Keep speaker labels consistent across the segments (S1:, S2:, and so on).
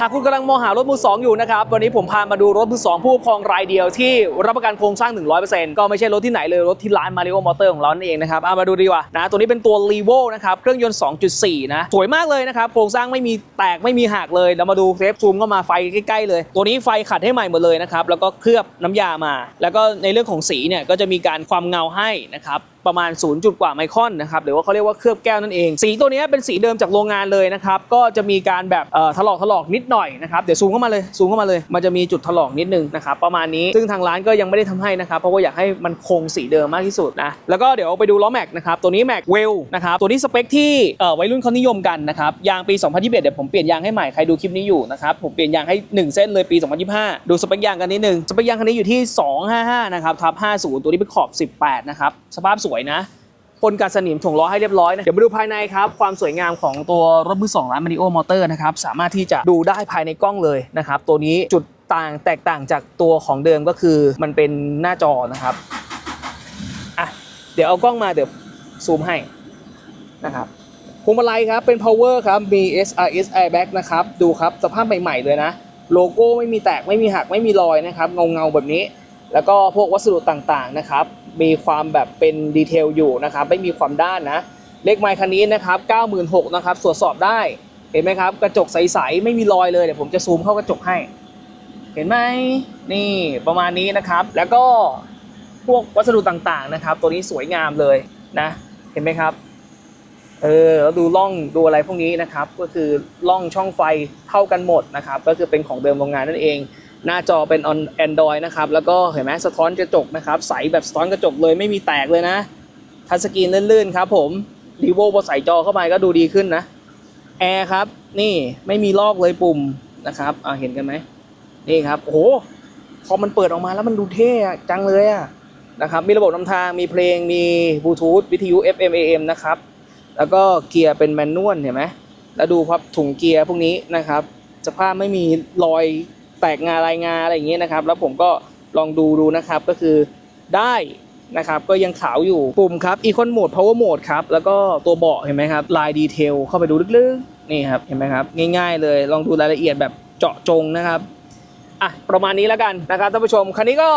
S1: หากคุณกำลังมองหารถมือสองอยู่นะครับ วันนี้ผมพามาดูรถมือสองผู้ปกครองรายเดียวที่รับประกันโครงสร้าง 100%ก็ไม่ใช่รถที่ไหนเลย รถที่ร้าน Mario Motor ของเรานั่นเองนะครับเอามาดูดีกว่านะตัวนี้เป็นตัว r e v o นะครับเครื่องยนต์ 2.4 นะ สวยมากเลยนะครับ โครงสร้างไม่มีแตกไม่มีหักเลยเรามาดูเซฟซูมเข้ามาไฟใกล้ๆเลย ตัวนี้ไฟขัดให้ใหม่หมดเลยนะครับแล้วก็เคลือบน้ำยามา แล้วก็ในเรื่องของสีเนี่ยก็จะมีการความเงาให้นะครับประมาณ0จุดกว่าไมครอนนะครับหรือว่าเขาเรียกว่าเคลือบแก้วนั่นเอง สีตัวนี้เป็นสีเดิมจากโรงงานเลยนะครับก็จะมีการแบบเอ่อถลอกถลอกนิดหน่อยนะครับเดี๋ยวซูมเข้ามาเลยซูมเข้ามาเลย มันจะมีจุดถลอกนิดนึงนะครับประมาณนี้ซึ่งทางร้านก็ยังไม่ได้ทำให้นะครับเพราะว่าอยากให้มันคงสีเดิมมากที่สุดนะแล้วก็เดี๋ยวไปดูล้อแม็กนะครับตัวนี้แม็กเวลนะครับตัวนี้สเปคที่เอ่อวัยรุ่นเขานิยมกันนะครับยางปี 2021 เดี๋ยวผมเปลี่ยนยางให้ใหม่ใครดูคลิปนี้อยู่นะครับผมเปลี่ยนยางให้ 1 เส้นเลยปี 2025 ดูสเปคยางกันนิดนึงสเปคยางคันนี้อยู่ที่ 255 นะครับทับ 50 ตัวนี้เป็นขอบ 18 นะครับสภาพสวยนะพ่นกันสนิมถ่วงล้อให้เรียบร้อยนะ เดี๋ยวมาดูภายในครับ ความสวยงามของตัวรถมือสองร้านมาริโอมอเตอร์นะครับ สามารถที่จะดูได้ภายในกล้องเลยนะครับ ตัวนี้จุดต่างแตกต่างจากตัวของเดิมก็คือมันเป็นหน้าจอนะครับอะเดี๋ยวเอากล้องมาเดี๋ยวซูมให้นะครับพวงมาลัยครับเป็น power ครับมี SRS airbag นะครับ ดูครับสภาพใหม่ๆเลยนะ โลโก้ไม่มีแตกไม่มีหักไม่มีรอยนะครับเงาเงาๆแบบนี้ แล้วก็พวกวัสดุต่างๆนะครับ มีความแบบเป็นดีเทลอยู่นะครับ ไม่มีความด้านนะ เลขไมค์คันนี้นะครับ96,000นะครับตรวจสอบได้ เห็นไหมครับ กระจกใสๆ ไม่มีรอยเลย เดี๋ยวผมจะซูมเข้ากระจกให้ เห็นไหม นี่ประมาณนี้นะครับ แล้วก็พวกวัสดุต่างๆนะครับ ตัวนี้สวยงามเลยนะ เห็นไหมครับ เออแล้วดูล่องดูอะไรพวกนี้นะครับ ก็คือล่องช่องไฟเท่ากันหมดนะครับ ก็คือเป็นของเดิมโรงงานนั่นเอง หน้าจอเป็น on Android นะครับ แล้วก็เห็นไหมสะท้อนกระจกนะครับ ใสแบบสะท้อนกระจกเลยไม่มีแตกเลยนะ ทัชสกรีนลื่นๆครับผมรีโวพอใส่จอเข้าไปก็ดูดีขึ้นนะแอร์ครับ นี่ไม่มีลอกเลยปุ่มนะครับอ่าเห็นกันไหมนี่ครับโอ้โหพอมันเปิดออกมาแล้วมันดูเท่จังเลยอะนะครับ มีระบบนำทาง มีเพลง มีบลูทูธ วิทยุ FM AM นะครับ แล้วก็เกียร์เป็นแมนนวลเห็นไหม แล้วดูครับถุงเกียร์พวกนี้นะครับ สภาพไม่มีรอย แตกงาลายงาอะไรอย่างเงี้ยนะครับ แล้วผมก็ลองดูดูนะครับก็คือได้นะครับก็ยังขาวอยู่ปุ่มครับ Econ Mode Power Mode ครับแล้วก็ตัวเบาะเห็นไหมครับลายดีเทลเข้าไปดูลึกๆนี่ครับเห็นไหมครับง่ายๆ เลยลองดูรายละเอียดแบบเจาะจงนะครับอะประมาณนี้แล้วกันนะครับท่านผู้ชมคันนี้ก็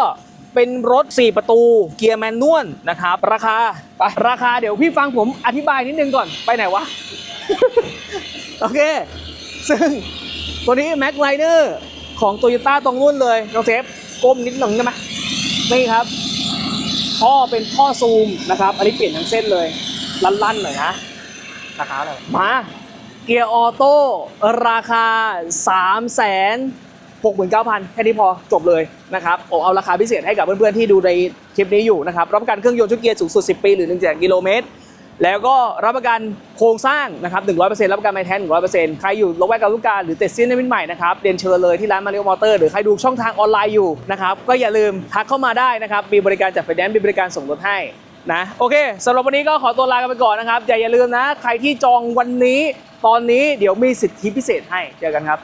S1: เป็นรถ 4 ประตูเกียร์แมนนวลนะครับราคาไปราคาเดี๋ยวพี่ฟังผมอธิบายนิดนึงก่อนไปไหนวะ โอเค ซึ่งตัวนี้ Mac l i n e r ของ Toyota ตรงรุ่นเลยน้องเซฟก้มนิดหนึ่งได้ไหมนี่ครับท่อเป็นท่อซูมนะครับ อันนี้เปลี่ยนทั้งเส้นเลย ลั่นๆหน่อยนะราคาเลยมาเกียร์ออโต้ราคา3 6 9 0 0 0 แค่นี้พอจบเลยนะครับโอ้เอาราคาพิเศษให้กับเพื่อนๆที่ดูในคลิปนี้อยู่นะครับรับประกันเครื่องยนต์ชุดเกียร์สูงสุด 10 ปี หรือ1 0 0กิโลเมตร แล้วก็รับประกันโครงสร้างนะครับ100%รับประกันไม้แท้100%ใครอยู่ละแวกการลูกการหรือเต็ดซินในมินใหม่นะครับเรียนเชิญเลยที่ร้านมาริโอมอเตอร์หรือใครดูช่องทางออนไลน์อยู่นะครับก็อย่าลืมทักเข้ามาได้นะครับมีบริการจัดไฟแนนซ์มีบริการส่งรถให้นะโอเคสำหรับวันนี้ก็ขอตัวลากันไปก่อนนะครับอย่าอย่าลืมนะ ใครที่จองวันนี้ตอนนี้เดี๋ยวมีสิทธิพิเศษให้เจอกันครับ